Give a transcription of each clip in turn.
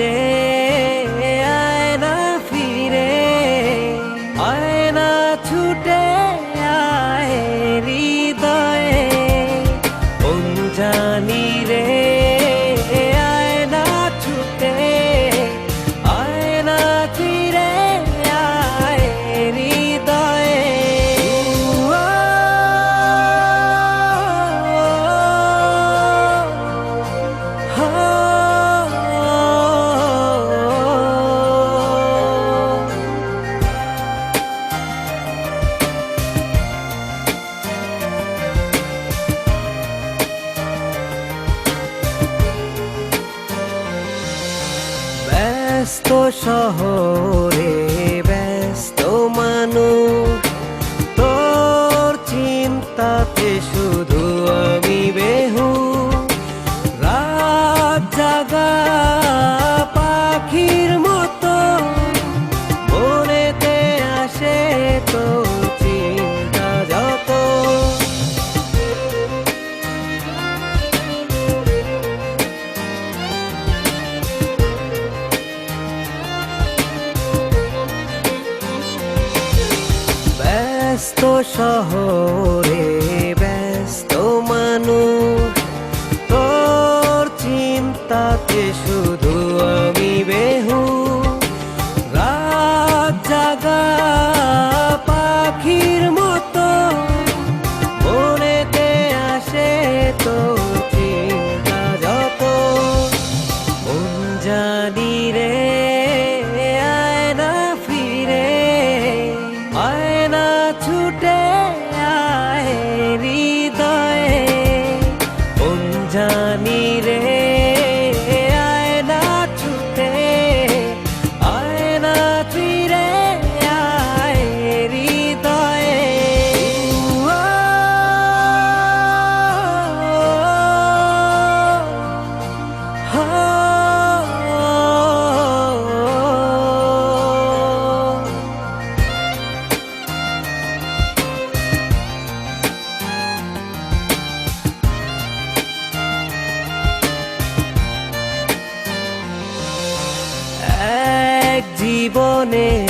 ফিরে আয় না ফিরে আয় না ছুটে আয় হৃদয়ে। জানি রে ব্যস্ত শহরে তো শহরে ব্যস্ত মানুষ তোর চিন্তাতে শুধু আমি বেহু রাত জাগা today. জীবনে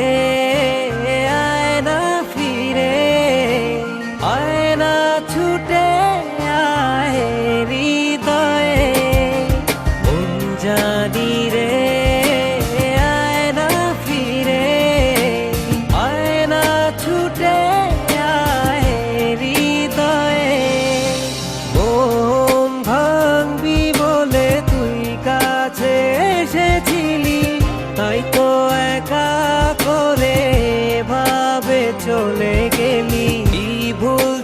জানি রে আয় না ফিরে আয় না ছুটে আয় হৃদয়ে। বোম ভাঙবি বলে তুই কাছে এসেছিলি, তাই তো একা ভাবে চলে গেলি। ভুল